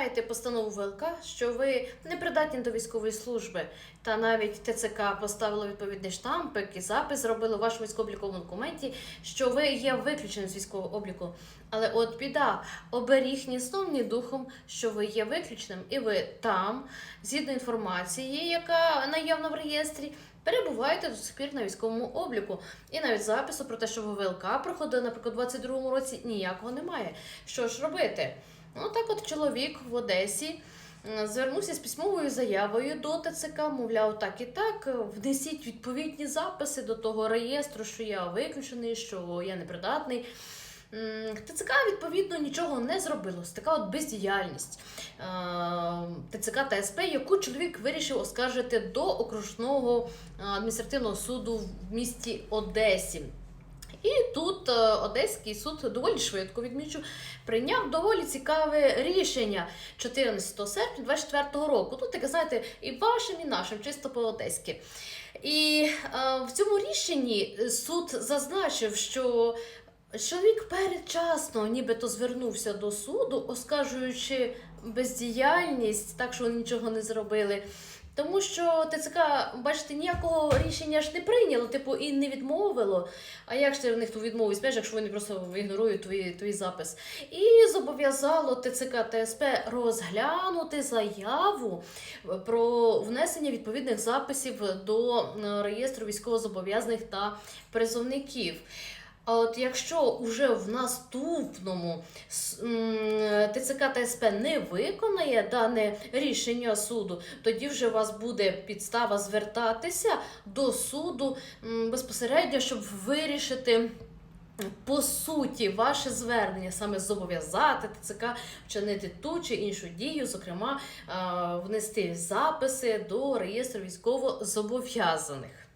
маєте постанову ВЛК, що ви не придатні до військової служби, та навіть ТЦК поставило відповідний штампик і запис зробили у вашому військово-обліковому документі, що ви є виключеним з військового обліку. Але от біда, оберіг ні духом, що ви є виключеним, і ви там, згідно інформації, яка наявна в реєстрі. Перебуваєте до сих пір на військовому обліку, і навіть запису про те, що ви ВЛК проходили, наприклад, у 22-му році, ніякого немає. Що ж робити? Ну так, от чоловік в Одесі звернувся з письмовою заявою до ТЦК, мовляв, так і так. Внесіть відповідні записи до того реєстру, що я виключений, що я непридатний. ТЦК відповідно нічого не зробило. Така от бездіяльність ТЦК та СП, яку чоловік вирішив оскаржити до окружного адміністративного суду в місті Одесі. І тут е, Одеський суд доволі швидко відмічу прийняв доволі цікаве рішення 14 серпня 24 року. Тут таке, знаєте, і вашим, і нашим, чисто по-одеськи. І е, в цьому рішенні суд зазначив, що чоловік передчасно нібито звернувся до суду, оскаржуючи бездіяльність, так що нічого не зробили. Тому що ТЦК, бачите, ніякого рішення ж не прийняло, типу, і не відмовило. А як ж ти в них ту відмову візьмеш, якщо вони просто ігнорують твій, твій запис? І зобов'язало ТЦК та СП розглянути заяву про внесення відповідних записів до е, реєстру військовозобов'язаних та призовників. А от якщо уже в наступному ТЦК та СП не виконає дане рішення суду, тоді вже у вас буде підстава звертатися до суду безпосередньо, щоб вирішити. По суті, ваше звернення саме зобов'язати ТЦК вчинити ту чи іншу дію, зокрема, внести записи до реєстру військовозобов'язаних.